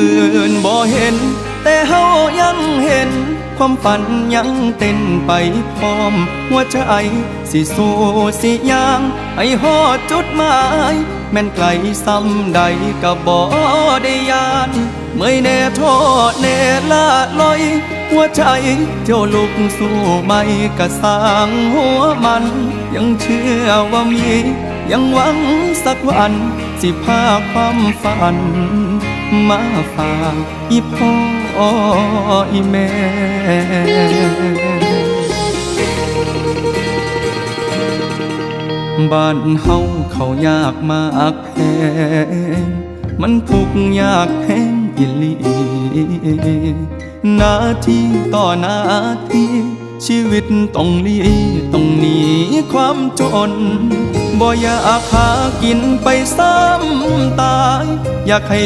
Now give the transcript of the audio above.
อื่นบ่เห็น แต่เฮายังเห็น ความฝันยังเต้นไปพร้อม หัวใจสิสู้สิยางให้ฮอดจุดหมาย แม่นไกลซ้ำใดก็บ่ได้ยานเมื่อยแน่ท้อแน่ละลอย หัวใจเที่ยวลุกสู้ไม่กระสร้างหัวมัน ยังเชื่อว่ามี ยังหวังสักวันสิพาความฝัน มาฝากอีพ่ออีแม่บ้านเฮาเขายากมากแพงมันทุกข์ยากแพงอิลีนาทีต่อนาทีชีวิตต้องหลีต้องหนีความจนบ่อยากหากินไปซ้ำตาย อยากให้